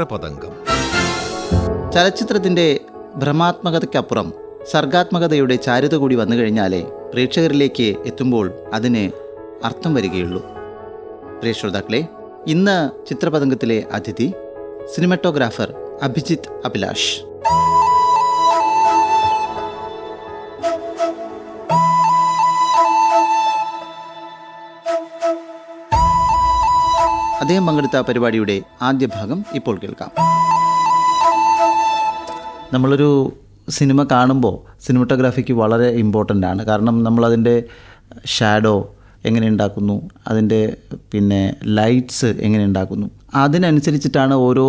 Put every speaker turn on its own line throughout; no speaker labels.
ചിത്രപതംഗം
ചലച്ചിത്രത്തിന്റെ ഭ്രമാത്മകതയ്ക്കപ്പുറം സർഗാത്മകതയുടെ ചാരുത കൂടി വന്നു കഴിഞ്ഞാലേ പ്രേക്ഷകരിലേക്ക് എത്തുമ്പോൾ അതിന് അർത്ഥം വരികയുള്ളൂ. പ്രിയ ശ്രോതാക്കളെ ഇന്ന് ചിത്രപതംഗത്തിലെ അതിഥി സിനിമറ്റോഗ്രാഫർ അഭിജിത്ത് അഭിലാഷ്. അദ്ദേഹം പങ്കെടുത്ത പരിപാടിയുടെ ആദ്യ ഭാഗം ഇപ്പോൾ കേൾക്കാം. നമ്മളൊരു സിനിമ കാണുമ്പോൾ സിനിമറ്റോഗ്രാഫിക്ക് വളരെ ഇമ്പോർട്ടന്റ് ആണ്. കാരണം നമ്മളതിന്റെ ഷാഡോ എങ്ങനെ ഉണ്ടാക്കുന്നു അതിന്റെ പിന്നെ ലൈറ്റ്സ് എങ്ങനെ ഉണ്ടാക്കുന്നു. അതിനനുസരിച്ചിട്ടാണ് ഓരോ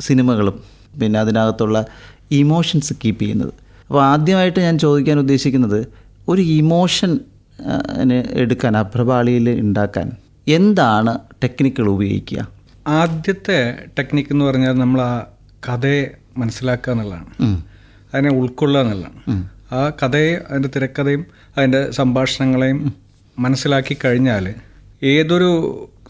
സിനിമകളും പിന്നെ അതിനകത്തുള്ള ഇമോഷൻസ് കീപ്പ് ചെയ്യുന്നത്. അപ്പോൾ ആദ്യമായിട്ട് ഞാൻ ചോദിക്കാൻ ഉദ്ദേശിക്കുന്നത് ഒരു ഇമോഷൻ എടുക്കാൻ അഭ്രപാളിയിൽ ഉണ്ടാക്കാൻ എന്താണ് ടെക്നിക്കുകൾ ഉപയോഗിക്കുക?
ആദ്യത്തെ ടെക്നിക്ക് എന്ന് പറഞ്ഞാൽ നമ്മൾ ആ കഥയെ മനസ്സിലാക്കുക എന്നുള്ളതാണ്. അതിനെ ഉൾക്കൊള്ളുക എന്നുള്ളതാണ്. ആ കഥയെ അതിന്റെ തിരക്കഥയും അതിന്റെ സംഭാഷണങ്ങളെയും മനസ്സിലാക്കി കഴിഞ്ഞാൽ ഏതൊരു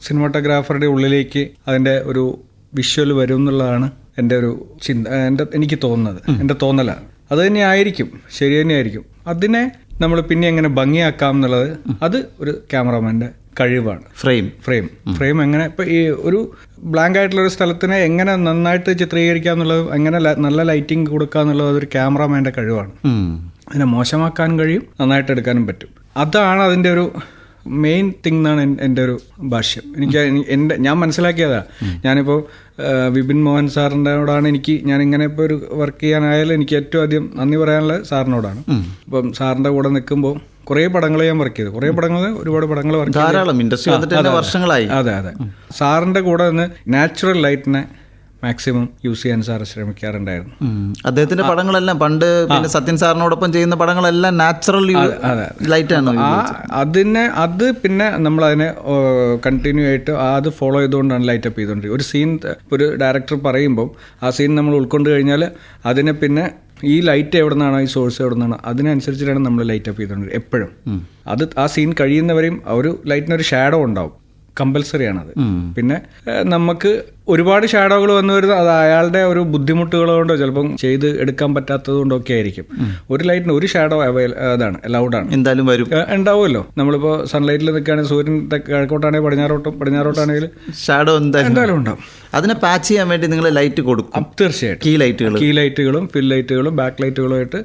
സിനിമാറ്റോഗ്രാഫറുടെ ഉള്ളിലേക്ക് അതിന്റെ ഒരു വിഷ്വൽ വരും എന്നുള്ളതാണ് എന്റെ ഒരു ചിന്ത എന്റെ എനിക്ക് തോന്നുന്നത്. എന്റെ തോന്നലാണ്. അത് തന്നെ ആയിരിക്കും. ശരി തന്നെയായിരിക്കും അതിനെ നമ്മൾ പിന്നെ എങ്ങനെ ഭംഗിയാക്കാം എന്നുള്ളത് അത് ഒരു ക്യാമറമാന്റെ കഴിവാണ്.
ഫ്രെയിം
ഫ്രെയിം ഫ്രെയിം എങ്ങനെ ഇപ്പൊ ഈ ഒരു ബ്ലാങ്ക് ആയിട്ടുള്ള ഒരു സ്ഥലത്തിനെ എങ്ങനെ നന്നായിട്ട് ചിത്രീകരിക്കുക എന്നുള്ളത് എങ്ങനെ നല്ല ലൈറ്റിംഗ് കൊടുക്കുക എന്നുള്ളത് അതൊരു ക്യാമറാമാന്റെ കഴിവാണ്. അതിനെ മോശമാക്കാൻ കഴിയും നന്നായിട്ട് എടുക്കാനും പറ്റും. അതാണ് അതിന്റെ ഒരു മെയിൻ തിങ് എന്നാണ് എൻ- എന്റെ ഒരു ഭാഷ്യം. എനിക്ക് എനി- എന്റെ ഞാൻ മനസ്സിലാക്കിയതാ. ഞാനിപ്പോൾ വിപിൻ മോഹൻ സാറിന്റെയോടാണ് എനിക്ക് ഞാൻ ഇങ്ങനെ ഇപ്പോൾ ഒരു വർക്ക് ചെയ്യാനായാലും എനിക്ക് ഏറ്റവും ആദ്യം നന്ദി പറയാനുള്ള സാറിനോടാണ്. അപ്പം സാറിന്റെ കൂടെ നിൽക്കുമ്പോൾ കുറേ പടങ്ങൾ ഞാൻ വർക്ക് ചെയ്തു. കുറേ പടങ്ങൾ ഒരുപാട് പടങ്ങൾ വർക്ക്
ധാരാളം. ഇൻഡസ്ട്രി വർഷങ്ങളായി.
അതെ അതെ. സാറിന്റെ കൂടെ നിന്ന് നാച്ചുറൽ ലൈറ്റിനെ മാക്സിമം യൂസ് ചെയ്യാൻ സാർ ശ്രമിക്കാറുണ്ടായിരുന്നു.
അദ്ദേഹത്തിന്റെ പടങ്ങളെല്ലാം പണ്ട് പിന്നെ സത്യൻ സാറിനോടൊപ്പം ചെയ്യുന്ന പടങ്ങളെല്ലാം നാച്ചുറൽ ലൈറ്റ് ആണ്
അതിനെ അത് പിന്നെ നമ്മൾ അതിനെ കണ്ടിന്യൂ ആയിട്ട് അത് ഫോളോ ചെയ്തുകൊണ്ടാണ് ലൈറ്റ് അപ്പ് ചെയ്തുകൊണ്ടിരിക്കുക ഒരു സീൻ ഒരു ഡയറക്ടർ പറയുമ്പോൾ ആ സീൻ നമ്മൾ ഉൾക്കൊണ്ട് കഴിഞ്ഞാൽ അതിനെ പിന്നെ ഈ ലൈറ്റ് എവിടെ നിന്നാണ് ഈ സോഴ്സ് എവിടെ നിന്നാണ് അതിനനുസരിച്ചിട്ടാണ് നമ്മൾ ലൈറ്റ് അപ്പ് ചെയ്തുകൊണ്ടിരിക്കുന്നത് എപ്പോഴും. അത് ആ സീൻ കഴിയുന്നവരെയും ഒരു ലൈറ്റിനൊരു ഷാഡോ ഉണ്ടാവും. കമ്പൽസറി ആണത് പിന്നെ നമുക്ക് ഒരുപാട് ഷാഡോകൾ വന്നു വരുന്നത് അത് അയാളുടെ ഒരു ബുദ്ധിമുട്ടുകൾ കൊണ്ടോ ചിലപ്പം ചെയ്ത് എടുക്കാൻ പറ്റാത്തത് കൊണ്ടോ ഒക്കെ ആയിരിക്കും. ഒരു ലൈറ്റിന് ഒരു ഷാഡോ അവൈൽ അതാണ് ആണ്.
എന്തായാലും വരും.
ഉണ്ടാവുമല്ലോ. നമ്മളിപ്പോൾ സൺലൈറ്റിൽ നിൽക്കുകയാണെങ്കിൽ സൂര്യൻ കിഴക്കോട്ടാണെങ്കിൽ പടിഞ്ഞാറോട്ടും പടിഞ്ഞാറോട്ടാണെങ്കിൽ
ഷാഡോ എന്തായാലും
ഉണ്ടാവും.
അതിനെ പാച്ച് ചെയ്യാൻ വേണ്ടി നിങ്ങൾ ലൈറ്റ് കൊടുക്കും.
തീർച്ചയായിട്ടും.
കീ ലൈറ്റുകൾ
കീ ലൈറ്റുകളും ഫിൽ ലൈറ്റുകളും ബാക്ക് ലൈറ്റുകളുമായിട്ട്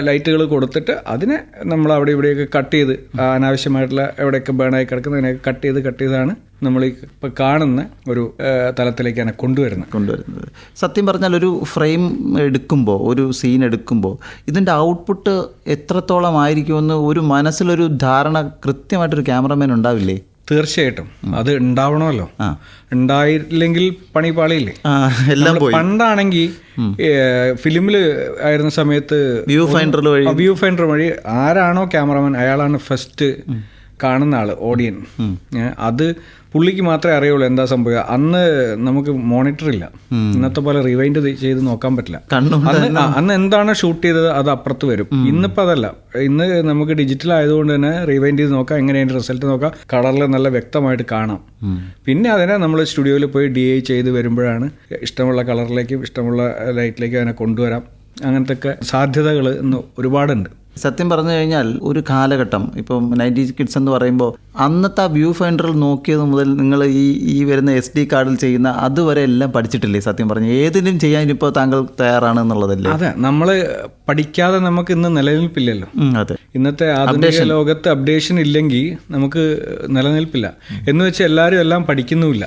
ലൈറ്റുകൾ കൊടുത്തിട്ട് അതിനെ നമ്മൾ അവിടെ ഇവിടെയൊക്കെ കട്ട് ചെയ്ത് അനാവശ്യമായിട്ടുള്ള എവിടെയൊക്കെ ബേണായി കിടക്കുന്നതിനെയൊക്കെ കട്ട് ചെയ്ത് കട്ട് ചെയ്താണ് നമ്മൾ ഇപ്പം കാണുന്ന ഒരു തലത്തിലേക്കാണ് കൊണ്ടുവരുന്നത്.
കൊണ്ടുവരുന്നത്. സത്യം പറഞ്ഞാൽ ഒരു ഫ്രെയിം എടുക്കുമ്പോൾ ഒരു സീൻ എടുക്കുമ്പോൾ ഇതിന്റെ ഔട്ട്പുട്ട് എത്രത്തോളം ആയിരിക്കുമെന്ന് ഒരു മനസ്സിലൊരു ധാരണ കൃത്യമായിട്ടൊരു ക്യാമറമാൻ ഉണ്ടാവില്ലേ?
തീർച്ചയായിട്ടും. അത് ഉണ്ടാവണമല്ലോ. ഉണ്ടായില്ലെങ്കിൽ പണി പാളിയില്ലേ?
എല്ലാം പോയി.
പണ്ടാണെങ്കിൽ ഫിലിമിൽ ആയിരുന്ന സമയത്ത്
വ്യൂ ഫൈൻഡർ വഴി.
വ്യൂ ഫൈൻഡർ വഴി ആരാണോ ക്യാമറമാൻ അയാളാണ് ഫസ്റ്റ് കാണുന്ന ആൾ ഓഡിയൻ അത് പുള്ളിക്ക് മാത്രമേ അറിയുള്ളൂ എന്താ സംഭവിക്കുക. അന്ന് നമുക്ക് മോണിറ്റർ ഇല്ല. ഇന്നത്തെ പോലെ റിവൈൻഡ് ചെയ്ത് നോക്കാൻ പറ്റില്ല. അന്ന് അന്ന് എന്താണ് ഷൂട്ട് ചെയ്തത് അത് അപ്പുറത്ത് വരും. ഇന്നിപ്പോൾ അതല്ല. ഇന്ന് നമുക്ക് ഡിജിറ്റൽ ആയതുകൊണ്ട് തന്നെ റിവൈൻഡ് ചെയ്ത് നോക്കാം എങ്ങനെയാണ് റിസൾട്ട് നോക്കാം കളറിൽ നല്ല വ്യക്തമായിട്ട് കാണാം. പിന്നെ അതിനെ നമ്മൾ സ്റ്റുഡിയോയിൽ പോയി ഡി ഐ ചെയ്ത് വരുമ്പോഴാണ് ഇഷ്ടമുള്ള കളറിലേക്കും ഇഷ്ടമുള്ള ലൈറ്റിലേക്കും അതിനെ കൊണ്ടുവരാം. അങ്ങനത്തെ ഒക്കെ സാധ്യതകൾ ഇന്ന് ഒരുപാടുണ്ട്.
സത്യം പറഞ്ഞു കഴിഞ്ഞാൽ ഒരു കാലഘട്ടം ഇപ്പം നയന്റി കിഡ്സ് എന്ന് പറയുമ്പോൾ അന്നത്തെ ആ വ്യൂ ഫൈൻഡറിൽ നോക്കിയത് മുതൽ നിങ്ങൾ ഈ ഈ വരുന്ന എസ് ഡി കാർഡിൽ ചെയ്യുന്ന അതുവരെ എല്ലാം പഠിച്ചിട്ടില്ലേ സത്യം പറഞ്ഞു? ഏതിനും ചെയ്യാൻ ഇപ്പോൾ താങ്കൾ തയ്യാറാണ് എന്നുള്ളതല്ലേ?
അതെ നമ്മൾ പഠിക്കാതെ നമുക്ക് ഇന്ന് നിലനിൽപ്പില്ലല്ലോ.
അതെ.
ഇന്നത്തെ ആധുനിക ലോകത്ത് അപ്ഡേഷൻ ഇല്ലെങ്കിൽ നമുക്ക് നിലനിൽപ്പില്ല. എന്ന് വെച്ചാൽ എല്ലാവരും എല്ലാം പഠിക്കുന്നുമില്ല.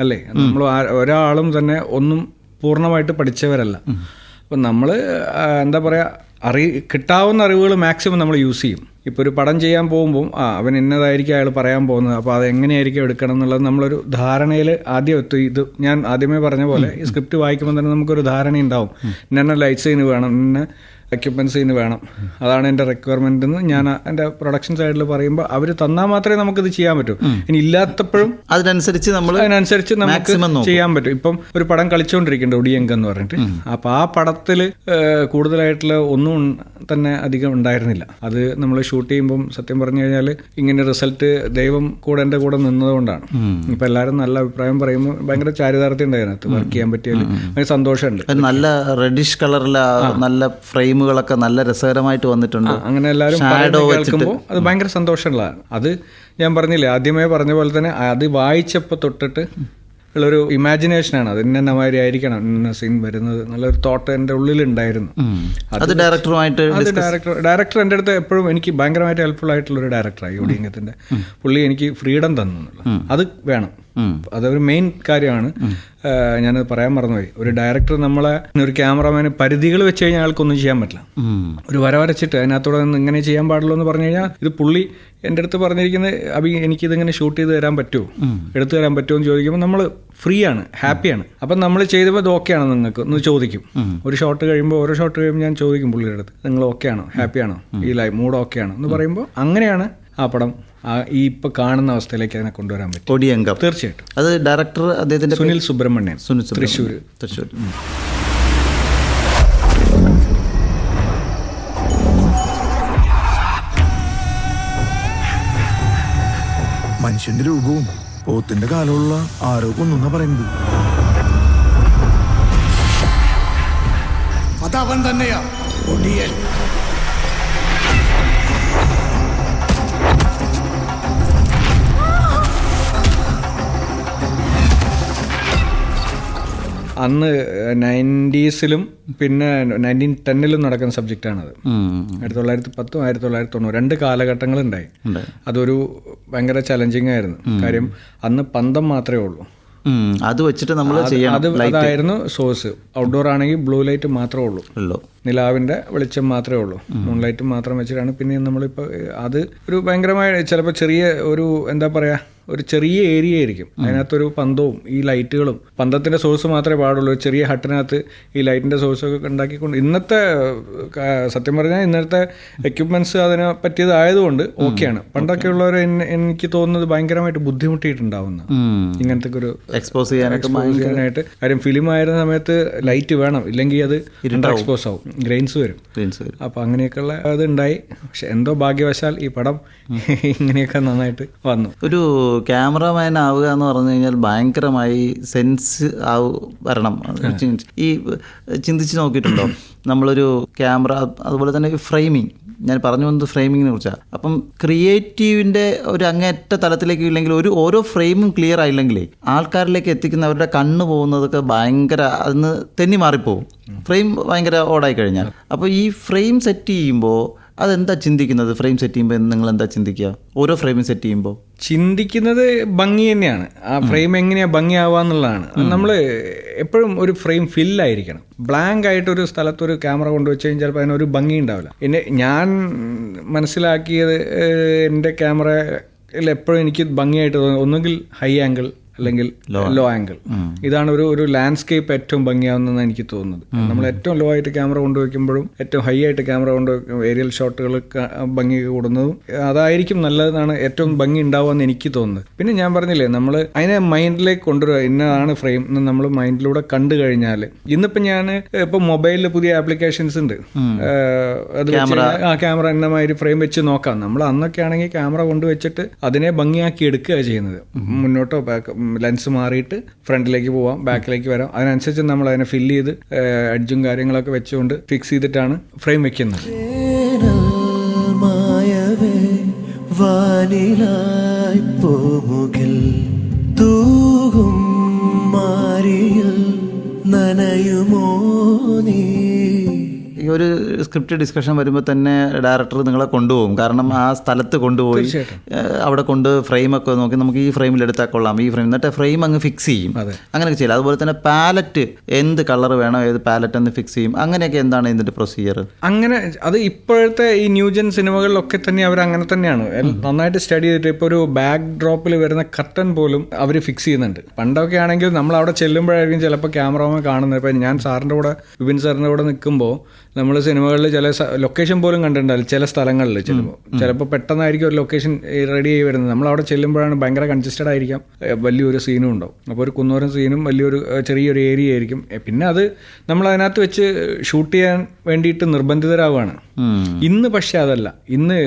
അല്ലേ? നമ്മൾ ഒരാളും തന്നെ ഒന്നും പൂർണമായിട്ട് പഠിച്ചവരല്ല. അപ്പം നമ്മൾ എന്താ പറയുക അറി കിട്ടാവുന്ന അറിവുകൾ മാക്സിമം നമ്മൾ യൂസ് ചെയ്യും. ഇപ്പോൾ ഒരു പടം ചെയ്യാൻ പോകുമ്പോൾ ആ അവൻ ഇന്നതായിരിക്കും അയാൾ പറയാൻ പോകുന്നത്. അപ്പോൾ അത് എങ്ങനെയായിരിക്കും എടുക്കണം എന്നുള്ളത് നമ്മളൊരു ധാരണയിൽ ആദ്യം എത്തും. ഇത് ഞാൻ ആദ്യമേ പറഞ്ഞ പോലെ ഈ സ്ക്രിപ്റ്റ് വായിക്കുമ്പോൾ തന്നെ നമുക്കൊരു ധാരണ ഉണ്ടാവും ഇന്ന ലൈറ്റ് സീന് വേണം. ഇന്ന എക്യുപ്മെന്റ്സ് ഇന്ന് വേണം. അതാണ് എന്റെ റിക്വയർമെന്റ് എന്ന് ഞാൻ എന്റെ പ്രൊഡക്ഷൻ സൈഡിൽ പറയുമ്പോൾ അവർ തന്നാൽ മാത്രമേ നമുക്കിത് ചെയ്യാൻ പറ്റൂ. ഇനി ഇല്ലാത്തപ്പോഴും
അതിനനുസരിച്ച് നമ്മൾ
അതിനനുസരിച്ച് നമുക്ക് ചെയ്യാൻ പറ്റും. ഇപ്പം ഒരു പടം കളിച്ചുകൊണ്ടിരിക്കുന്നുണ്ട് ഒടിയങ്ക എന്ന് പറഞ്ഞിട്ട്. അപ്പം ആ പടത്തിൽ കൂടുതലായിട്ടുള്ള ഒന്നും തന്നെ അധികം ഉണ്ടായിരുന്നില്ല. അത് നമ്മൾ ഷൂട്ട് ചെയ്യുമ്പം സത്യം പറഞ്ഞു കഴിഞ്ഞാൽ ഇങ്ങനെ റിസൾട്ട് ദൈവം കൂടെ എന്റെ കൂടെ നിന്നതുകൊണ്ടാണ്. ഇപ്പം എല്ലാവരും നല്ല അഭിപ്രായം പറയുമ്പോൾ ഭയങ്കര ചാരിതാർത്ഥ്യം ഉണ്ടായിരുന്നു. വർക്ക് ചെയ്യാൻ പറ്റിയാൽ ഭയങ്കര സന്തോഷമുണ്ട്.
നല്ല റെഡിഷ് കളറിലെ നല്ല ഫ്രെയിമുകളൊക്കെ നല്ല രസകരമായിട്ട് വന്നിട്ടുണ്ട്.
അങ്ങനെ എല്ലാവരും ഷാഡോ
വെച്ചിട്ട്.
അത് ഭയങ്കര സന്തോഷമുള്ളതാണ് അത് ഞാൻ പറഞ്ഞില്ലേ ആദ്യമേ പറഞ്ഞ പോലെ തന്നെ അത് വായിച്ചപ്പോൾ തൊട്ടിട്ട് ഉള്ളൊരു ഇമാജിനേഷനാണ് അത് ഇന്ന മാതിരി ആയിരിക്കണം. ഇന്ന സീൻ വരുന്നത് നല്ലൊരു തോട്ട് എന്റെ ഉള്ളിലുണ്ടായിരുന്നു.
അത് ഡയറക്ടറുമായിട്ട്
അത് ഡയറക്ടർ ഡയറക്ടർ എന്റെ അടുത്ത് എപ്പോഴും എനിക്ക് ഭയങ്കരമായിട്ട് ഹെൽപ്ഫുൾ ആയിട്ടുള്ള ഒരു ഡയറക്ടറായി ഒടിയങ്കത്തിന്റെ പുള്ളി എനിക്ക് ഫ്രീഡം തന്നു അത് വേണം. അതൊരു മെയിൻ കാര്യമാണ്. ഞാനത് പറയാൻ മറന്നുപോയി. ഒരു ഡയറക്ടർ നമ്മളെ ഒരു ക്യാമറമാന് പരിധികൾ വെച്ച് കഴിഞ്ഞാൽ അയാൾക്കൊന്നും ചെയ്യാൻ പറ്റില്ല. ഒരു വര വരച്ചിട്ട് അതിനകത്തോടെ നിന്ന് ഇങ്ങനെ ചെയ്യാൻ പാടുള്ളൂ എന്ന് പറഞ്ഞു കഴിഞ്ഞാൽ ഇത് പുള്ളി എന്റെ അടുത്ത് പറഞ്ഞിരിക്കുന്നത് അഭി എനിക്കിതിങ്ങനെ ഷൂട്ട് ചെയ്ത് തരാൻ പറ്റുമോ? എടുത്തു തരാൻ പറ്റുമോ എന്ന് ചോദിക്കുമ്പോൾ നമ്മൾ ഫ്രീ ആണ് ഹാപ്പിയാണ് അപ്പം നമ്മൾ ചെയ്തപ്പോൾ ഇത് ഓക്കെ ആണോ നിങ്ങൾക്ക് എന്ന് ചോദിക്കും. ഒരു ഷോട്ട് കഴിയുമ്പോൾ ഓരോ ഷോട്ട് കഴിയുമ്പോൾ ഞാൻ ചോദിക്കും പുള്ളിയുടെ അടുത്ത് നിങ്ങൾ ഓക്കെ ആണോ? ഹാപ്പിയാണോ ഈ ലൈ മൂഡ് ഓക്കെ ആണോ? എന്ന് പറയുമ്പോൾ അങ്ങനെയാണ് ആ പടം ഈ ഇപ്പൊ കാണുന്ന അവസ്ഥയിലേക്ക് അതിനെ കൊണ്ടുവരാൻ പറ്റും.
കൊടിയങ്കം.
തീർച്ചയായിട്ടും.
അത് ഡയറക്ടർ അദ്ദേഹത്തിന്റെ
സുനിൽ സുബ്രഹ്മണ്യൻ.
സുനിൽ സുബ്രഹ്മണ്യം.
തൃശ്ശൂർ
തൃശ്ശൂർ
മനുഷ്യന്റെ രൂപവും പോത്തിന്റെ കാലമുള്ള ആരോ ഒന്നും പറയുന്നത്.
അതവൻ തന്നെയാ. ഒടിയൻ
അന്ന് നയന്റീസിലും പിന്നെ നയന്റീൻ ടെന്നിലും നടക്കുന്ന സബ്ജക്റ്റാണത്. ആയിരത്തി തൊള്ളായിരത്തി പത്തും ആയിരത്തി തൊള്ളായിരത്തി തൊണ്ണൂറ് രണ്ട് കാലഘട്ടങ്ങളുണ്ടായി. അതൊരു ഭയങ്കര ചലഞ്ചിങ് ആയിരുന്നു. കാര്യം അന്ന് പന്തം മാത്രമേ ഉള്ളൂ.
അത് വെച്ചിട്ട് നമ്മൾ
അത്
ചെയ്യണം.
അത് അതായിരുന്നു സോഴ്സ്. ഔട്ട്ഡോർ ആണെങ്കിൽ ബ്ലൂ ലൈറ്റ് മാത്രമേ ഉള്ളൂ. നിലാവിന്റെ വെളിച്ചം മാത്രമേ ഉള്ളൂ. മൂൺ ലൈറ്റ് മാത്രം വെച്ചിട്ടാണ് പിന്നെ നമ്മളിപ്പോൾ അത് ഒരു ഭയങ്കരമായ ചിലപ്പോൾ ചെറിയ ഒരു എന്താ പറയാ ഒരു ചെറിയ ഏരിയ ആയിരിക്കും. അതിനകത്തൊരു പന്തവും ഈ ലൈറ്റുകളും പന്തത്തിന്റെ സോഴ്സ് മാത്രമേ പാടുള്ളൂ. ഒരു ചെറിയ ഹട്ടിനകത്ത് ഈ ലൈറ്റിന്റെ സോഴ്സ് ഒക്കെ ഉണ്ടാക്കിക്കൊണ്ട് ഇന്നത്തെ സത്യം പറഞ്ഞാൽ ഇന്നത്തെ എക്യുപ്മെന്റ്സ് അതിനെ പറ്റിയതായതുകൊണ്ട് ഓക്കെയാണ്. പണ്ടൊക്കെ ഉള്ളവർ എനിക്ക് തോന്നുന്നത് ഭയങ്കരമായിട്ട് ബുദ്ധിമുട്ടിയിട്ടുണ്ടാവുന്ന. ഇങ്ങനത്തെ ഒരു
എക്സ്പോസ്
ചെയ്യാനായിട്ട് കാര്യം ഫിലിം ആയിരുന്ന സമയത്ത് ലൈറ്റ് വേണം. ഇല്ലെങ്കിൽ അത് എക്സ്പോസ് ആവും. ഗ്രെയിൻസ് വരും.
ക്ലീൻസ് വരും.
അപ്പൊ അങ്ങനെയൊക്കെയുള്ള അത് ഉണ്ടായി. പക്ഷെ എന്തോ ഭാഗ്യവശാൽ ഈ പടം ഇങ്ങനെയൊക്കെ നന്നായിട്ട് വന്നു.
ഒരു ക്യാമറമാൻ ആവുക എന്ന് പറഞ്ഞു കഴിഞ്ഞാൽ ഭയങ്കരമായി സെൻസ് ആവും വരണം. ഈ ചിന്തിച്ച് നോക്കിയിട്ടുണ്ടോ? നമ്മളൊരു ക്യാമറ അതുപോലെ തന്നെ ഫ്രെയിമിങ്. ഞാൻ പറഞ്ഞു വന്നത് ഫ്രെയിമിങ്ങിനെ കുറിച്ചാണ്. അപ്പം ക്രിയേറ്റീവിന്റെ ഒരു അങ്ങേറ്റ തലത്തിലേക്ക് ഇല്ലെങ്കിൽ ഒരു ഓരോ ഫ്രെയിമും ക്ലിയർ ആയില്ലെങ്കിലേ ആൾക്കാരിലേക്ക് എത്തിക്കുന്ന അവരുടെ കണ്ണ് പോകുന്നതൊക്കെ ഭയങ്കര അതിന് തെന്നി മാറിപ്പോവും. ഫ്രെയിം ഭയങ്കര ഓടായി കഴിഞ്ഞാൽ. അപ്പോൾ ഈ ഫ്രെയിം സെറ്റ് ചെയ്യുമ്പോൾ അതെന്താ ചിന്തിക്കുന്നത്? ഫ്രെയിം സെറ്റ് ചെയ്യുമ്പോൾ നിങ്ങൾ എന്താ ചിന്തിക്കുക? ഓരോ ഫ്രെയിം സെറ്റ് ചെയ്യുമ്പോൾ
ചിന്തിക്കുന്നത് ഭംഗി തന്നെയാണ്. ആ ഫ്രെയിം എങ്ങനെയാ ഭംഗിയാവാന്നുള്ളതാണ് നമ്മൾ എപ്പോഴും ഒരു ഫ്രെയിം ഫില്ലായിരിക്കണം ബ്ലാങ്ക് ആയിട്ട് ഒരു സ്ഥലത്ത് ഒരു ക്യാമറ കൊണ്ടുവച്ച് കഴിഞ്ഞാൽ ചിലപ്പോൾ അതിനൊരു ഭംഗി ഉണ്ടാവില്ല. പിന്നെ ഞാൻ മനസ്സിലാക്കിയത് എന്റെ ക്യാമറയിൽ എപ്പോഴും എനിക്ക് ഭംഗിയായിട്ട് തോന്നുന്നു ഒന്നുകിൽ ഹൈ ആംഗിൾ അല്ലെങ്കിൽ ലോ ആംഗിൾ ഇതാണ് ഒരു ഒരു ലാൻഡ്സ്കേപ്പ് ഏറ്റവും ഭംഗിയാവുന്നതെന്ന് എനിക്ക് തോന്നുന്നത്. നമ്മൾ ഏറ്റവും ലോ ആയിട്ട് ക്യാമറ കൊണ്ടുവയ്ക്കുമ്പോഴും ഏറ്റവും ഹൈ ആയിട്ട് ക്യാമറ കൊണ്ടുവയ്ക്കും ഏരിയൽ ഷോട്ടുകൾ ഭംഗി കൂടുന്നതും അതായിരിക്കും നല്ലതെന്നാണ് ഏറ്റവും ഭംഗി ഉണ്ടാവുമെന്ന് എനിക്ക് തോന്നുന്നത്. പിന്നെ ഞാൻ പറഞ്ഞില്ലേ നമ്മൾ അതിനെ മൈൻഡിലേക്ക് കൊണ്ടുവരിക ഇന്നതാണ് ഫ്രെയിം എന്ന് നമ്മൾ മൈൻഡിലൂടെ കണ്ടു കഴിഞ്ഞാൽ ഇന്നിപ്പോൾ ഞാൻ ഇപ്പോൾ മൊബൈലിൽ പുതിയ ആപ്ലിക്കേഷൻസ് ഉണ്ട്. അത് ആ ക്യാമറ എന്നമാതിരി ഫ്രെയിം വെച്ച് നോക്കാം. നമ്മൾ അന്നൊക്കെ ആണെങ്കിൽ ക്യാമറ കൊണ്ടുവച്ചിട്ട് അതിനെ ഭംഗിയാക്കി എടുക്കുക ചെയ്യുന്നത്. മുന്നോട്ടോ ലെൻസ് മാറിയിട്ട് ഫ്രണ്ടിലേക്ക് പോവാം ബാക്കിലേക്ക് വരാം. അതിനനുസരിച്ച് നമ്മൾ അതിനെ ഫില്ല് ചെയ്ത് അഡ്ജും കാര്യങ്ങളൊക്കെ വെച്ചുകൊണ്ട് ഫിക്സ് ചെയ്തിട്ടാണ് ഫ്രെയിം വെക്കുന്നത്.
തൂകും മാറിയിൽ നനയുമോ നീ?
ഈ ഒരു സ്ക്രിപ്റ്റ് ഡിസ്കഷൻ വരുമ്പോൾ തന്നെ ഡയറക്ടർ നിങ്ങളെ കൊണ്ടുപോകും. കാരണം ആ സ്ഥലത്ത് കൊണ്ടുപോയി അവിടെ കൊണ്ട് ഫ്രെയിമൊക്കെ നോക്കി നമുക്ക് ഈ ഫ്രെയിമിൽ എടുത്താൽ കൊള്ളാം. ഈ ഫ്രെയിം എന്നിട്ട് ഫ്രെയിം അങ്ങ് ഫിക്സ് ചെയ്യും. അങ്ങനെയൊക്കെ ചെയ്യില്ല അതുപോലെ തന്നെ പാലറ്റ് എന്ത് കളർ വേണം ഏത് പാലറ്റ് എന്ന് ഫിക്സ് ചെയ്യും. അങ്ങനെയൊക്കെ എന്താണ് ഇതിന്റെ പ്രൊസീജിയർ
അങ്ങനെ അത് ഇപ്പോഴത്തെ ഈ ന്യൂജൻ സിനിമകളിലൊക്കെ തന്നെ അവർ അങ്ങനെ തന്നെയാണ്. നന്നായിട്ട് സ്റ്റഡി ചെയ്തിട്ട് ഇപ്പോൾ ഒരു ബാക്ക് ഡ്രോപ്പിൽ വരുന്ന കർട്ടൻ പോലും അവർ ഫിക്സ് ചെയ്യുന്നുണ്ട്. പണ്ടൊക്കെ ആണെങ്കിൽ നമ്മൾ അവിടെ ചെല്ലുമ്പോഴായിരിക്കും ചിലപ്പോൾ ക്യാമറമാൻ കാണുന്നത്. ഇപ്പം ഞാൻ സാറിന്റെ കൂടെ വിപിൻ സാറിന്റെ കൂടെ നിൽക്കുമ്പോൾ നമ്മൾ സിനിമകളിൽ ചില ലൊക്കേഷൻ പോലും കണ്ടിട്ടുണ്ടാവില്ല ചില സ്ഥലങ്ങളിൽ ചിലപ്പോൾ ചിലപ്പോൾ പെട്ടെന്നായിരിക്കും ഒരു ലൊക്കേഷൻ റെഡി ആയി വരുന്നത്. നമ്മൾ അവിടെ ചെല്ലുമ്പോഴാണ് ഭയങ്കര കൺജസ്റ്റഡ് ആയിരിക്കാം. വലിയൊരു സീനും ഉണ്ടാവും. അപ്പോൾ ഒരു കുന്നോരം സീനും വലിയൊരു ചെറിയൊരു ഏരിയ ആയിരിക്കും. പിന്നെ അത് നമ്മൾ അതിനകത്ത് വെച്ച് ഷൂട്ട് ചെയ്യാൻ വേണ്ടിയിട്ട് നിർബന്ധിതരാവുകയാണ് ഇന്ന് പക്ഷേ അതല്ല. ഇന്ന്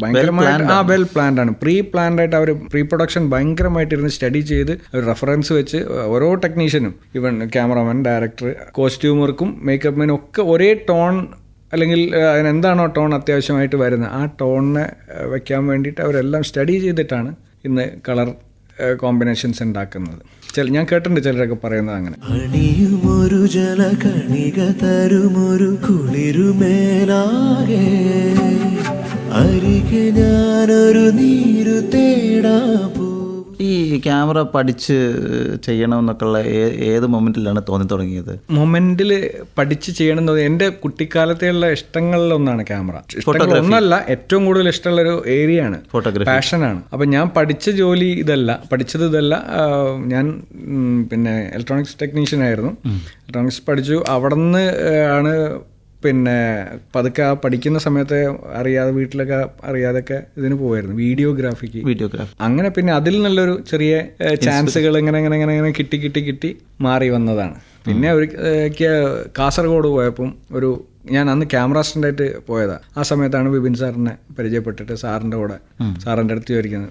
ഭയങ്കരമായിട്ട് ആ വെൽ പ്ലാൻഡ് ആണ്. പ്രീ പ്ലാൻഡ് ആയിട്ട് അവർ പ്രീ പ്രൊഡക്ഷൻ ഭയങ്കരമായിട്ട് ഇരുന്ന് സ്റ്റഡി ചെയ്ത് റെഫറൻസ് വെച്ച് ഓരോ ടെക്നീഷ്യനും ഇവൻ ക്യാമറമാൻ ഡയറക്ടർ കോസ്റ്റ്യൂമർക്കും മേക്കപ്പിനും ഒക്കെ ഒരേ ടോൺ അല്ലെങ്കിൽ അതിനെന്താണോ ടോൺ അത്യാവശ്യമായിട്ട് വരുന്നത്. ആ ടോണിനെ വയ്ക്കാൻ വെക്കാൻ വേണ്ടിയിട്ട് അവരെല്ലാം സ്റ്റഡി ചെയ്തിട്ടാണ് ഇന്ന് കളർ കോമ്പിനേഷൻസ് ഉണ്ടാക്കുന്നത്. ചില ഞാൻ കേട്ടിട്ടുണ്ട് ചിലരൊക്കെ പറയുന്നത് അങ്ങനെ.
അണിയുമൊരു ജലകണിക തരുമൊരു കുളിരുമേലാകെ. അരികെ ഞാനൊരു നീരു തേടാ
ഈ ക്യാമറ പഠിച്ച് ചെയ്യണമെന്നൊക്കെയുള്ള ഏത് മൊമെന്റിലാണ് തോന്നി തുടങ്ങിയത്?
മൊമെന്റിൽ പഠിച്ച് ചെയ്യണമെന്നത് എന്റെ കുട്ടിക്കാലത്തെയുള്ള ഇഷ്ടങ്ങളിൽ ഒന്നാണ് ക്യാമറ. ഫോട്ടോഗ്രാഫി ഒന്നല്ല ഏറ്റവും കൂടുതൽ ഇഷ്ടമുള്ള ഒരു ഏരിയ ആണ്
ഫോട്ടോഗ്രാഫി
പാഷനാണ് അപ്പം ഞാൻ പഠിച്ച ജോലി ഇതല്ല. പഠിച്ചത് ഇതല്ല. ഞാൻ പിന്നെ ഇലക്ട്രോണിക്സ് ടെക്നീഷ്യൻ ആയിരുന്നു. ഇലക്ട്രോണിക്സ് പഠിച്ചു. അവിടെ നിന്ന് ആണ് പിന്നെ പതുക്കെ ആ പഠിക്കുന്ന സമയത്ത് അറിയാതെ വീട്ടിലൊക്കെ അറിയാതൊക്കെ ഇതിന് പോവായിരുന്നു. വീഡിയോഗ്രാഫിക്ക്.
വീഡിയോഗ്രാഫി.
അങ്ങനെ പിന്നെ അതിൽ നല്ലൊരു ചെറിയ ചാൻസുകൾ ഇങ്ങനെ ഇങ്ങനെ ഇങ്ങനെ ഇങ്ങനെ കിട്ടി കിട്ടി കിട്ടി മാറി വന്നതാണ്. പിന്നെ ഒരു കാസർഗോഡ് പോയപ്പം ഒരു ഞാൻ അന്ന് ക്യാമറ സ്റ്റാൻഡായിട്ട് പോയതാ. ആ സമയത്താണ് വിപിൻ സാറിനെ പരിചയപ്പെട്ടിട്ട് സാറിന്റെ കൂടെ. സാറിന്റെ അടുത്ത് ചോദിക്കുന്നത്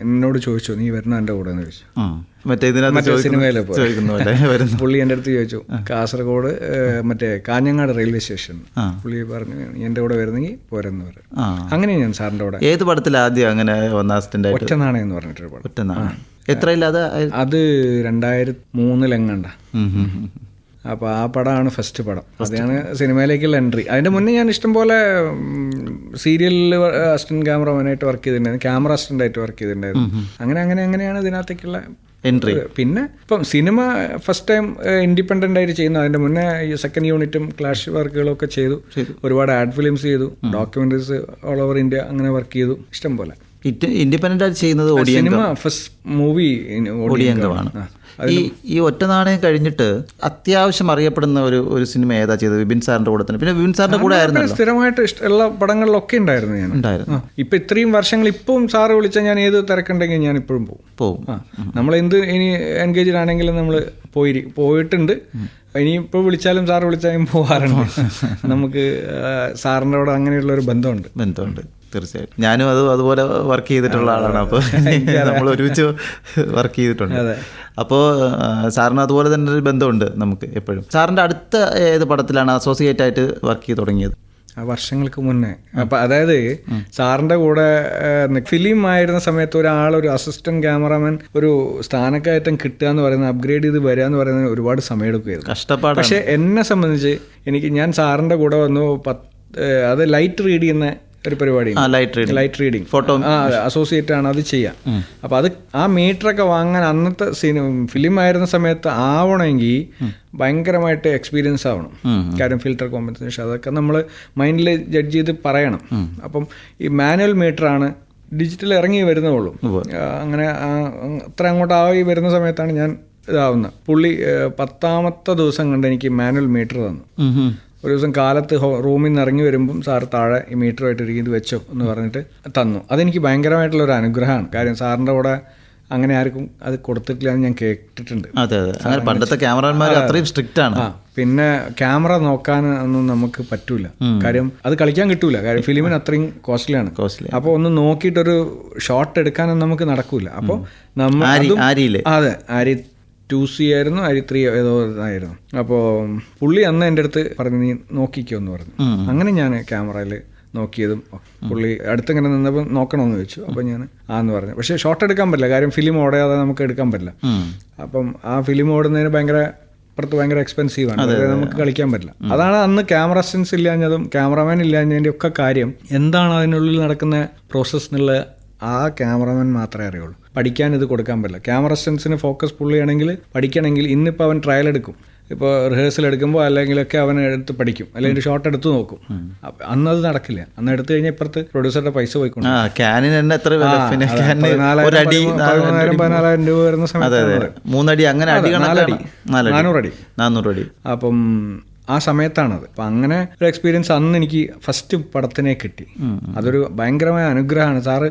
എന്നോട് ചോദിച്ചു? നീ വരുന്ന എന്റെ കൂടെ? എന്ന് ചോദിച്ചു.
മറ്റേ
സിനിമയിലെ പുള്ളി എന്റെ അടുത്ത് ചോദിച്ചു കാസർഗോഡ് മറ്റേ കാഞ്ഞങ്ങാട് റെയിൽവേ സ്റ്റേഷൻ. പുള്ളി പറഞ്ഞു "നീ എന്റെ കൂടെ വരുന്നെങ്കിൽ പോരെന്ന് പറഞ്ഞു അങ്ങനെ ഞാൻ സാറിന്റെ കൂടെ.
ഏത് പടത്തിൽ ആദ്യം അങ്ങനെ ഒന്നാം അസിസ്റ്റന്റ് ആയിട്ട്
ഒറ്റ നാണയം എന്ന് പറഞ്ഞിട്ടൊരു പടം.
ഒറ്റ നാളെ എത്രയില്ലാതെ
അത്? രണ്ടായിരത്തി മൂന്നിലെങ്ങണ്ട. അപ്പോൾ ആ പടമാണ് ഫസ്റ്റ് പടം. അതാണ് സിനിമയിലേക്കുള്ള എൻട്രി. അതിന്റെ മുന്നേ ഞാൻ ഇഷ്ടംപോലെ സീരിയലിൽ അസിസ്റ്റന്റ് ക്യാമറമാനായിട്ട് വർക്ക് ചെയ്തിട്ടുണ്ടായിരുന്നു. ക്യാമറ അസിസ്റ്റന്റ് ആയിട്ട് വർക്ക് ചെയ്തിട്ടുണ്ടായിരുന്നു അങ്ങനെ അങ്ങനെ അങ്ങനെയാണ് ഇതിനകത്തേക്കുള്ള
എൻട്രി
പിന്നെ ഇപ്പം സിനിമ ഫസ്റ്റ് ടൈം ഇൻഡിപെൻഡന്റ് ആയിട്ട് ചെയ്യുന്നു. അതിന്റെ മുന്നേ ഈ സെക്കൻഡ് യൂണിറ്റും ക്ലാഷ് വർക്കുകളും ഒക്കെ ചെയ്തു. ഒരുപാട് ആഡ് ഫിലിംസ് ചെയ്തു. ഡോക്യുമെന്ററീസ് ഓൾ ഓവർ ഇന്ത്യ അങ്ങനെ വർക്ക് ചെയ്തു. ഇഷ്ടം പോലെ
ഇൻഡിപെൻഡന്റ് ആയിട്ട് ചെയ്യുന്നത്
സിനിമ ഫസ്റ്റ് മൂവി
ഒടിയങ്കമാണ് ഈ ഈ ഒറ്റ നാണയം കഴിഞ്ഞിട്ട് അത്യാവശ്യം അറിയപ്പെടുന്ന ഒരു ഒരു സിനിമ ഏതാ ചെയ്തത്? വിപിൻ സാറിന്റെ കൂടെ തന്നെ. പിന്നെ വിപിൻ സാറിന്റെ കൂടെ ആയിരുന്നു
സ്ഥിരമായിട്ട് ഇഷ്ടമുള്ള പടങ്ങളിലൊക്കെ ഉണ്ടായിരുന്നു ഞാൻ.
ഉണ്ടായിരുന്നു.
ഇപ്പൊ ഇത്രയും വർഷങ്ങൾ ഇപ്പം സാറ് വിളിച്ചാൽ ഞാൻ ഏത് തിരക്കുണ്ടെങ്കിൽ ഞാൻ ഇപ്പോഴും പോകും. പോകും. നമ്മൾ എന്ത് ഇനി എൻഗേജ്ഡ് ആണെങ്കിലും നമ്മൾ പോയി പോയിട്ടുണ്ട്. ഇനി ഇപ്പോൾ വിളിച്ചാലും സാറ് വിളിച്ചാലും പോവാറുണ്ട്. നമുക്ക് സാറിന്റെ കൂടെ അങ്ങനെയുള്ള ഒരു ബന്ധമുണ്ട്.
ബന്ധമുണ്ട്. തീർച്ചയായിട്ടും. ഞാനും അത് അതുപോലെ വർക്ക് ചെയ്തിട്ടുള്ള ആളാണ്. അപ്പോൾ നമ്മൾ ഒരുമിച്ച് വർക്ക് ചെയ്തിട്ടുണ്ട്. അപ്പോൾ സാറിന് അതുപോലെ തന്നെ ഒരു ബന്ധമുണ്ട് നമുക്ക് എപ്പോഴും. സാറിന്റെ അടുത്ത ഏത് പടത്തിലാണ് അസോസിയേറ്റ് ആയിട്ട് വർക്ക് ചെയ്ത് തുടങ്ങിയത്?
ആ വർഷങ്ങൾക്ക് മുന്നേ. അപ്പം അതായത് സാറിന്റെ കൂടെ ഫിലിം ആയിരുന്ന സമയത്ത് ഒരാൾ ഒരു അസിസ്റ്റന്റ് ക്യാമറാമാൻ ഒരു സ്ഥാനക്കയറ്റം കിട്ടുക എന്ന് പറയുന്നത് അപ്ഗ്രേഡ് ചെയ്ത് വരിക എന്ന് പറയുന്നത് ഒരുപാട് സമയമെടുക്കുകയായിരുന്നു
കഷ്ടപ്പാട്
പക്ഷേ എന്നെ സംബന്ധിച്ച് എനിക്ക് ഞാൻ സാറിന്റെ കൂടെ വന്നു പത്ത് അത് ലൈറ്റ് റീഡ് ചെയ്യുന്ന ഒരു പരിപാടി
light reading
light
photo
associate ആണ് അത് ചെയ്യാം. അപ്പൊ അത് ആ മീറ്ററൊക്കെ വാങ്ങാൻ അന്നത്തെ സിനിമ ഫിലിം ആയിരുന്ന സമയത്ത് ആവണമെങ്കിൽ ഭയങ്കരമായിട്ട് എക്സ്പീരിയൻസ് ആവണം. കാര്യം ഫിൽറ്റർ കോമ്പൻസേഷൻ അതൊക്കെ നമ്മൾ മൈൻഡിൽ ജഡ്ജ് ചെയ്ത് പറയണം. അപ്പം ഈ മാനുവൽ മീറ്റർ ആണ് ഡിജിറ്റൽ ഇറങ്ങി വരുന്നേ ഉള്ളൂ അങ്ങനെ അത്ര അങ്ങോട്ട് ആയി വരുന്ന സമയത്താണ് ഞാൻ ഇതാവുന്നത്. പുള്ളി പത്താമത്തെ ദിവസം കണ്ട് എനിക്ക് മാനുവൽ മീറ്റർ തന്നു. ഒരു ദിവസം കാലത്ത് റൂമിൽ നിന്ന് ഇറങ്ങി വരുമ്പം സാർ താഴെ ഈ മീറ്ററുമായിട്ട് ഇരിക്കും ഇത് വെച്ചോ എന്ന് പറഞ്ഞിട്ട് തന്നു. അതെനിക്ക് ഭയങ്കരമായിട്ടുള്ള ഒരു അനുഗ്രഹമാണ്. കാര്യം സാറിന്റെ കൂടെ അങ്ങനെ ആർക്കും അത് കൊടുത്തിട്ടില്ല എന്ന് ഞാൻ കേട്ടിട്ടുണ്ട്.
അതെ അതെ. പണ്ടത്തെ ക്യാമറമാർ അത്രയും സ്ട്രിക്റ്റ് ആണ്.
പിന്നെ ക്യാമറ നോക്കാൻ ഒന്നും നമുക്ക് പറ്റൂല. കാര്യം അത് കളിക്കാൻ കിട്ടൂല. കാര്യം ഫിലിമിന് അത്രയും കോസ്റ്റ്ലിയാണ്.
കോസ്റ്റ്ലി
അപ്പോൾ ഒന്ന് നോക്കിയിട്ടൊരു ഷോട്ട് എടുക്കാനൊന്നും നമുക്ക് നടക്കൂല. അപ്പോൾ നമ്മൾ
ആരി
അതും- അരി ടു സി ആയിരുന്നു അരി ത്രീ ഏതോ ഇതായിരുന്നു അപ്പോൾ പുള്ളി അന്ന് എന്റെ അടുത്ത് പറഞ്ഞു നീ നോക്കിക്കോ എന്ന് പറഞ്ഞു. അങ്ങനെ ഞാൻ ക്യാമറയിൽ നോക്കിയതും പുള്ളി അടുത്തിങ്ങനെ നിന്നപ്പോൾ നോക്കണമെന്ന് ചോദിച്ചു അപ്പം ഞാൻ ആന്ന് പറഞ്ഞു. പക്ഷേ ഷോട്ട് എടുക്കാൻ പറ്റില്ല. കാര്യം ഫിലിം ഓടാതെ നമുക്ക് എടുക്കാൻ പറ്റില്ല. അപ്പം ആ ഫിലിം ഓടുന്നതിന് ഭയങ്കര അപ്പുറത്ത് ഭയങ്കര എക്സ്പെൻസീവ് ആണ്. അതായത് നമുക്ക് കളിക്കാൻ പറ്റില്ല. അതാണ് അന്ന് ക്യാമറ സെൻസ് ഇല്ലാഞ്ഞതും ക്യാമറമാൻ ഇല്ലാഞ്ഞതിന്റെ ഒക്കെ കാര്യം. എന്താണ് അതിനുള്ളിൽ നടക്കുന്ന പ്രോസസ്സ് എന്നുള്ള ആ ക്യാമറമാൻ മാത്രമേ അറിയുള്ളൂ. പഠിക്കാൻ ഇത് കൊടുക്കാൻ പറ്റില്ല. ക്യാമറ അസിസ്റ്റൻസിന് ഫോക്കസ് പുള്ളിയാണെങ്കിൽ പഠിക്കണമെങ്കിൽ ഇന്നിപ്പോൾ അവൻ ട്രയൽ എടുക്കും. ഇപ്പോൾ റിഹേഴ്സൽ എടുക്കുമ്പോൾ അല്ലെങ്കിലൊക്കെ അവൻ എടുത്ത് പഠിക്കും. അല്ലെങ്കിൽ ഷോട്ട് എടുത്ത് നോക്കും. അന്ന് അത് നടക്കില്ല. അന്ന് എടുത്തു കഴിഞ്ഞാൽ ഇപ്പുറത്ത് പ്രൊഡ്യൂസറുടെ പൈസ പോയിക്കൊണ്ട്. പതിനാലായിരം രൂപ വരുന്ന സമയത്ത്
മൂന്നടി അങ്ങനെ
നാനൂറടി. അപ്പം ആ സമയത്താണത്. അപ്പം അങ്ങനെ ഒരു എക്സ്പീരിയൻസ് അന്ന് എനിക്ക് ഫസ്റ്റ് പടത്തിനെ കിട്ടി. അതൊരു ഭയങ്കരമായ അനുഗ്രഹമാണ്. സാറ്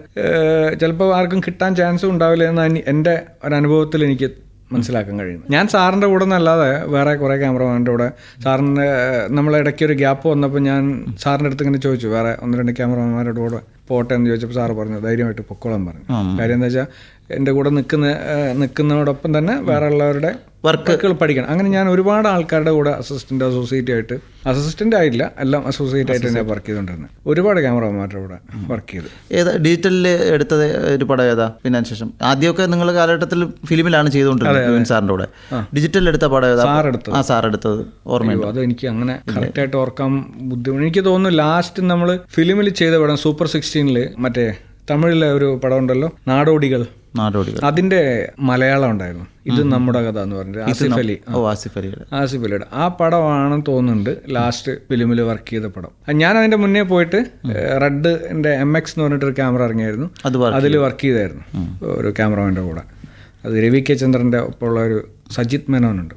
ചിലപ്പോൾ ആർക്കും കിട്ടാൻ ചാൻസ് ഉണ്ടാവില്ല എന്ന് എന്റെ ഒരു അനുഭവത്തിൽ എനിക്ക് മനസ്സിലാക്കാൻ കഴിയുന്നു. ഞാൻ സാറിന്റെ കൂടെ എന്നല്ലാതെ വേറെ കുറേ ക്യാമറമാന്റെ കൂടെ സാറിന്റെ നമ്മളെ ഇടയ്ക്ക് ഒരു ഗ്യാപ്പ് വന്നപ്പോൾ ഞാൻ സാറിന്റെ അടുത്ത് ഇങ്ങനെ ചോദിച്ചു വേറെ ഒന്ന് രണ്ട് ക്യാമറമാരുടെ കൂടെ പോട്ടെ എന്ന് ചോദിച്ചപ്പോൾ സാറ് പറഞ്ഞു ധൈര്യമായിട്ട് പൊക്കോളം പറഞ്ഞു. കാര്യം എന്താ വെച്ചാൽ എന്റെ കൂടെ നിൽക്കുന്ന നിൽക്കുന്നതോടൊപ്പം തന്നെ വേറെ ഉള്ളവരുടെ വർക്കുകൾ പഠിക്കണം. അങ്ങനെ ഞാൻ ഒരുപാട് ആൾക്കാരുടെ കൂടെ അസിസ്റ്റന്റ് അസോസിയേറ്റ് ആയിട്ട് അസിസ്റ്റന്റ് ആയില്ല എല്ലാം അസോസിയേറ്റ് ആയിട്ട് തന്നെ വർക്ക് ചെയ്തുകൊണ്ടിരുന്നത് ഒരുപാട് ക്യാമറമാരുടെ കൂടെ വർക്ക് ചെയ്ത്.
ഏതാ ഡിജിറ്റലിൽ എടുത്തത് ഒരു പടം ഏതാ പിന്നെ ശേഷം ആദ്യമൊക്കെ നിങ്ങൾ കാലഘട്ടത്തിൽ ഫിലിമിലാണ് ചെയ്തുകൊണ്ടിരുന്നത് സാറിന്റെ കൂടെ. ഡിജിറ്റലിൽ എടുത്ത പടം ഏതാ?
സാർ എടുത്തത്.
ആ സാർ എടുത്തത്.
ഓർമ്മയുള്ളൂ അത് എനിക്ക് അങ്ങനെ കറക്റ്റ് ആയിട്ട് ഓർക്കാൻ ബുദ്ധിമുട്ട്. എനിക്ക് തോന്നുന്നു ലാസ്റ്റ് നമ്മൾ ഫിലിമിൽ ചെയ്ത പടം സൂപ്പർ സിക്സ്റ്റീനിൽ മറ്റേ തമിഴിലെ ഒരു പടം ഉണ്ടല്ലോ നാടോടികൾ.
നാടോടികൾ.
അതിന്റെ മലയാളം ഉണ്ടായിരുന്നു. ഇത് നമ്മുടെ കഥ എന്ന് പറഞ്ഞിട്ട് ആസിഫ് അലി.
ഓ ആസിഫ് അലി
ആസിഫ് അലിയുടെ. ആ പടമാണെന്ന് തോന്നുന്നുണ്ട് ലാസ്റ്റ് ഫിലിമിൽ വർക്ക് ചെയ്ത പടം. ഞാൻ അതിന്റെ മുന്നേ പോയിട്ട് റെഡിന്റെ എം എക്സ് എന്ന് പറഞ്ഞിട്ടൊരു ക്യാമറ ഇറങ്ങിയായിരുന്നു. അതിൽ വർക്ക് ചെയ്തായിരുന്നു. ഒരു ക്യാമറമാന്റെ കൂടെ. അത് രവി കെ ചന്ദ്രന്റെ ഒപ്പമുള്ള ഒരു സജിത് മേനോനുണ്ട്.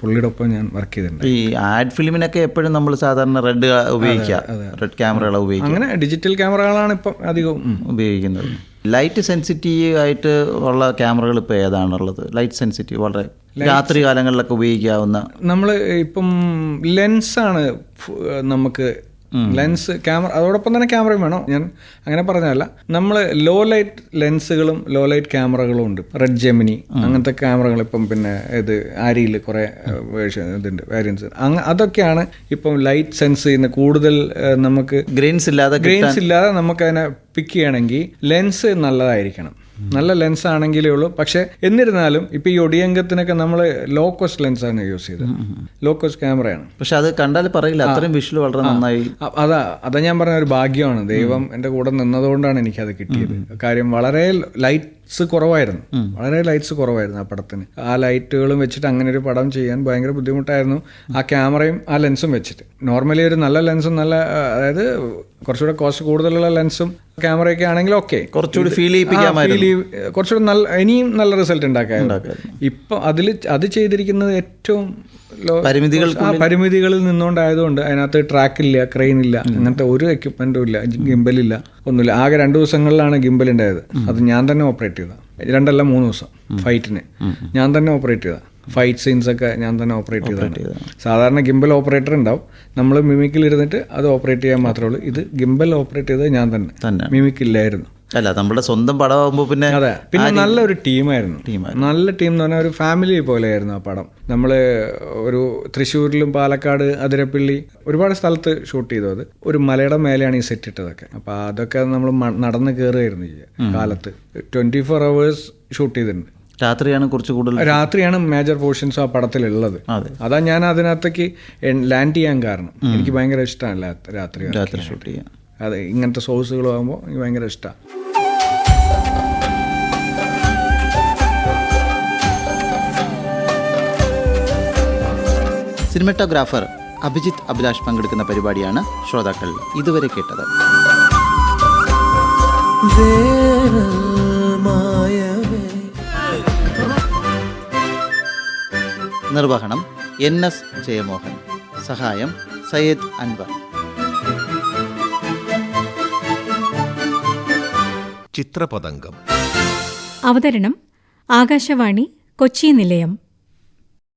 പുള്ളിയുടെ ഒപ്പം ഞാൻ വർക്ക് ചെയ്തിട്ടുണ്ട്.
ഈ ആഡ് ഫിലിമിനൊക്കെ എപ്പോഴും നമ്മൾ സാധാരണ റെഡ് ഉപയോഗിക്കുക. റെഡ് ക്യാമറകളാണ് ഉപയോഗിക്കുക.
അങ്ങനെ ഡിജിറ്റൽ ക്യാമറകളാണ് ഇപ്പം അധികം
ഉപയോഗിക്കുന്നത്. ലൈറ്റ് സെൻസിറ്റീവ് ആയിട്ട് ഉള്ള ക്യാമറകൾ ഇപ്പോൾ ഏതാണുള്ളത്? ലൈറ്റ് സെൻസിറ്റീവ് വളരെ രാത്രി കാലങ്ങളിലൊക്കെ ഉപയോഗിക്കാവുന്ന
നമ്മൾ ഇപ്പം ലെൻസാണ് നമുക്ക് ലെൻസ് ക്യാമറ അതോടൊപ്പം തന്നെ ക്യാമറയും വേണം. ഞാൻ അങ്ങനെ പറഞ്ഞതല്ല. നമ്മൾ ലോ ലൈറ്റ് ലെൻസുകളും ലോ ലൈറ്റ് ക്യാമറകളും ഉണ്ട്. റെഡ് ജെമിനി അങ്ങനത്തെ ക്യാമറകൾ ഇപ്പം പിന്നെ ഇത് ആരിയിൽ കുറേ വേർഷൻ ഇതുണ്ട് വേരിയൻസ് അതൊക്കെയാണ് ഇപ്പം ലൈറ്റ് സെൻസ് ചെയ്യുന്ന കൂടുതൽ നമുക്ക്
ഗ്രെയിൻസ് ഇല്ലാതെ
ഗ്രെയിൻസ് ഇല്ലാതെ നമുക്ക് അതിനെ പിക്ക് ചെയ്യണമെങ്കിൽ ലെൻസ് നല്ലതായിരിക്കണം. നല്ല ലെൻസ് ആണെങ്കിലേ ഉള്ളൂ. പക്ഷെ എന്നിരുന്നാലും ഇപ്പൊ ഈ ഒടിയങ്കത്തിനൊക്കെ നമ്മൾ ലോ കോസ്റ്റ് ലെൻസ് ആണ് യൂസ് ചെയ്തത്. ലോ കോസ്റ്റ് ക്യാമറയാണ്
പക്ഷെ അത് കണ്ടാൽ പറയില്ല. അത്രയും വിഷ്വൽ വളരെ നന്നായി.
അതാ അതാ ഞാൻ പറഞ്ഞ ഒരു ഭാഗ്യമാണ്. ദൈവം എന്റെ കൂടെ നിന്നതുകൊണ്ടാണ് എനിക്കത് കിട്ടിയത്. കാര്യം വളരെ ലൈറ്റ്സ് കുറവായിരുന്നു. വളരെ ലൈറ്റ്സ് കുറവായിരുന്നു ആ പടത്തിന്. ആ ലൈറ്റുകളും വെച്ചിട്ട് അങ്ങനെ ഒരു പടം ചെയ്യാൻ ഭയങ്കര ബുദ്ധിമുട്ടായിരുന്നു ആ ക്യാമറയും ആ ലെൻസും വെച്ചിട്ട്. നോർമലി ഒരു നല്ല ലെൻസും നല്ല അതായത് കുറച്ചുകൂടെ കോസ്റ്റ് കൂടുതലുള്ള ലെൻസും ക്യാമറയൊക്കെ ആണെങ്കിൽ ഓക്കെ
കുറച്ചുകൂടി ഫീൽ.
കുറച്ചുകൂടെ നല്ല ഇനിയും നല്ല റിസൾട്ട് ഉണ്ടാക്കാൻ ഇപ്പൊ അതിൽ അത് ചെയ്തിരിക്കുന്നത് ഏറ്റവും
പരിമിതികൾ
പരിമിതികളിൽ നിന്നുകൊണ്ടായതുകൊണ്ട് അതിനകത്ത് ട്രാക്ക് ഇല്ല ക്രെയിൻ ഇല്ല അങ്ങനത്തെ ഒരു എക്യുപ്മെന്റും ഇല്ല ഗിംബലില്ല ഒന്നുമില്ല. ആകെ രണ്ട് ദിവസങ്ങളിലാണ് ഗിംബൽ ഉണ്ടായത് അത് ഞാൻ തന്നെ ഓപ്പറേറ്റ് ചെയ്ത രണ്ടല്ല മൂന്ന് ദിവസം ഫൈറ്റിന് ഞാൻ തന്നെ ഓപ്പറേറ്റ് ചെയ്ത ഫൈറ്റ് സീൻസ് ഒക്കെ ഞാൻ തന്നെ ഓപ്പറേറ്റ് ചെയ്ത സാധാരണ ഗിംബൽ ഓപ്പറേറ്റർ ഉണ്ടാവും. നമ്മൾ മിമിക്കിൽ ഇരുന്നിട്ട് അത് ഓപ്പറേറ്റ് ചെയ്യാൻ മാത്രമേ ഉള്ളൂ. ഇത് ഗിംബൽ ഓപ്പറേറ്റ് ചെയ്തത് ഞാൻ തന്നെ. മിമിക്കില്ലായിരുന്നു
അല്ല നമ്മുടെ സ്വന്തം പടമാകുമ്പോൾ പിന്നെ
അതെ. പിന്നെ നല്ലൊരു ടീമായിരുന്നു. ടീമായിരുന്നു. നല്ല ടീം എന്ന് പറഞ്ഞാൽ ഒരു ഫാമിലി പോലെയായിരുന്നു ആ പടം. നമ്മൾ ഒരു തൃശ്ശൂരിലും പാലക്കാട് അതിരപ്പള്ളി ഒരുപാട് സ്ഥലത്ത് ഷൂട്ട് ചെയ്തു അത്. ഒരു മലയുടെ മേലെയാണ് ഈ സെറ്റ് ഇട്ടതൊക്കെ. അപ്പൊ അതൊക്കെ നമ്മൾ നടന്ന് കയറുകയായിരുന്നു ഈ കാലത്ത്. ട്വന്റി ഫോർ അവേഴ്സ് ഷൂട്ട് ചെയ്തിട്ടുണ്ട്.
രാത്രിയാണ് കുറച്ച് കൂടുതൽ
രാത്രിയാണ് മേജർ പോർഷൻസ് ആ പടത്തിലുള്ളത്.
അതെ.
അതാ ഞാൻ അതിനകത്തേക്ക് ലാൻഡ് ചെയ്യാൻ കാരണം. എനിക്ക് ഭയങ്കര ഇഷ്ടമാണ് രാത്രി
രാത്രി ഷൂട്ട് ചെയ്യാൻ.
അതെ ഇങ്ങനത്തെ സോഴ്സുകളും ആകുമ്പോൾ എനിക്ക് ഭയങ്കര ഇഷ്ടമാണ്
സിനിമറ്റോഗ്രാഫർ അഭിജിത്ത് അഭിലാഷ് പങ്കെടുക്കുന്ന പരിപാടിയാണ് ശ്രോതാക്കൾ ഇതുവരെ കേട്ടത്. നിർവഹണം എൻ എസ് ജയമോഹൻ. സഹായം സയ്യദ് അൻവർ.
ചിത്രപതംഗം.
അവതരണം ആകാശവാണി കൊച്ചി നിലയം.